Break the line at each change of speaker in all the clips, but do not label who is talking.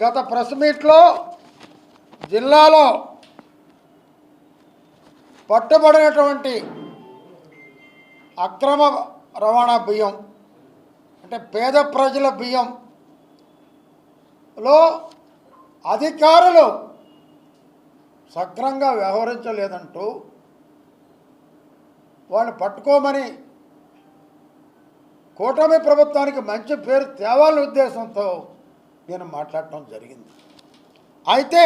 గత ప్రెస్ మీట్లో జిల్లాలో పట్టుబడినటువంటి అక్రమ రవాణా బియ్యం అంటే పేద ప్రజల బియ్యంలో అధికారులు సక్రంగా వ్యవహరించలేదంటూ వాళ్ళు పట్టుకోమని కూటమి ప్రభుత్వానికి మంచి పేరు తేవాలని ఉద్దేశంతో నేను మాట్లాడటం జరిగింది. అయితే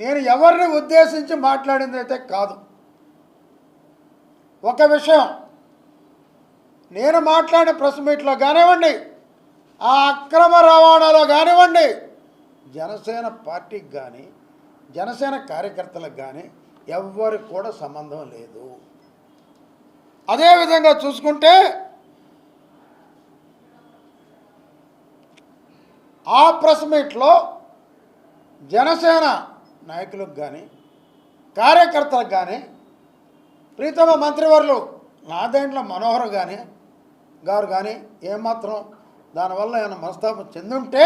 నేను ఎవరిని ఉద్దేశించి మాట్లాడింది అయితే కాదు. ఒక విషయం నేను మాట్లాడిన ప్రెస్ మీట్లో కానివ్వండి ఆ అక్రమ రవాణాలో కానివ్వండి జనసేన పార్టీకి కానీ జనసేన కార్యకర్తలకు కానీ ఎవ్వరికి కూడా సంబంధం లేదు. అదేవిధంగా చూసుకుంటే ఆ ప్రెస్ మీట్లో జనసేన నాయకులకు కానీ కార్యకర్తలకు కానీ ప్రీతమ మంత్రివర్లు నాదేండ్ల మనోహర్ కానీ గారు కానీ ఏమాత్రం దానివల్ల ఏమైనా మనస్తాపం చెందుంటే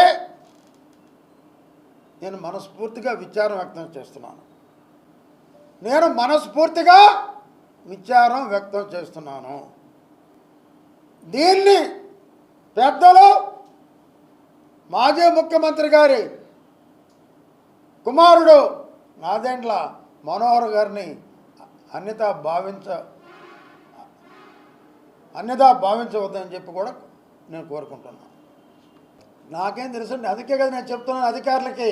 నేను మనస్ఫూర్తిగా విచారం వ్యక్తం చేస్తున్నాను. నేను మనస్ఫూర్తిగా విచారం వ్యక్తం చేస్తున్నాను. దీన్ని పెద్దలు మాజీ ముఖ్యమంత్రి గారి కుమారుడు నాదెండ్ల మనోహర్ గారిని అన్యత భావించ అన్యత భావించవద్దని చెప్పి కూడా నేను కోరుకుంటున్నాను నాకేం తెలుసండి అందుకే కదా నేను చెప్తున్నాను అధికారులకి.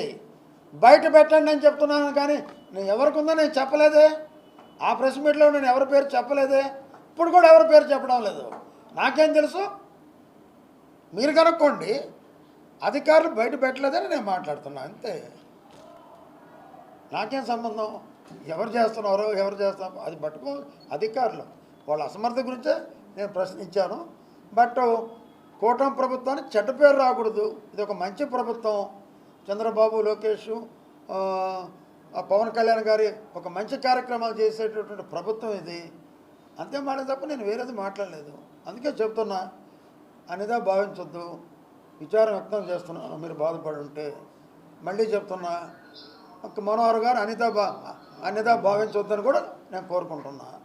బయట పెట్టండి అని చెప్తున్నాను కానీ నేను ఎవరికి ఉందో నేను చెప్పలేదే. ఆ ప్రెస్ మీట్లో నేను ఎవరి పేరు చెప్పలేదే. ఇప్పుడు కూడా ఎవరి పేరు చెప్పడం లేదు. నాకేం తెలుసు? మీరు కనుక్కోండి. అధికారులు బయట పెట్టలేదని నేను మాట్లాడుతున్నా అంతే. నాకేం సంబంధం? ఎవరు చేస్తున్నారో ఎవరు చేస్తున్నారో అది పట్టుకో అధికారులు. వాళ్ళ అసమర్థత గురించే నేను ప్రశ్నించాను. బట్ కూటమి ప్రభుత్వానికి చెడ్డ పేరు రాకూడదు. ఇది ఒక మంచి ప్రభుత్వం. చంద్రబాబు లోకేష్ పవన్ కళ్యాణ్ గారి ఒక మంచి కార్యక్రమాలు చేసేటటువంటి ప్రభుత్వం ఇది. అంతే మాట తప్ప నేను వేరేది మాట్లాడలేదు. అందుకే చెప్తున్నా అనేదా భావించొద్దు. విచారం వ్యక్తం చేస్తున్నాను. మీరు బాధపడి ఉంటే మళ్ళీ చెప్తున్నా. ఒక మనోహర్ గారు అనిత బా అనిత భావించవద్దని కూడా నేను కోరుకుంటున్నాను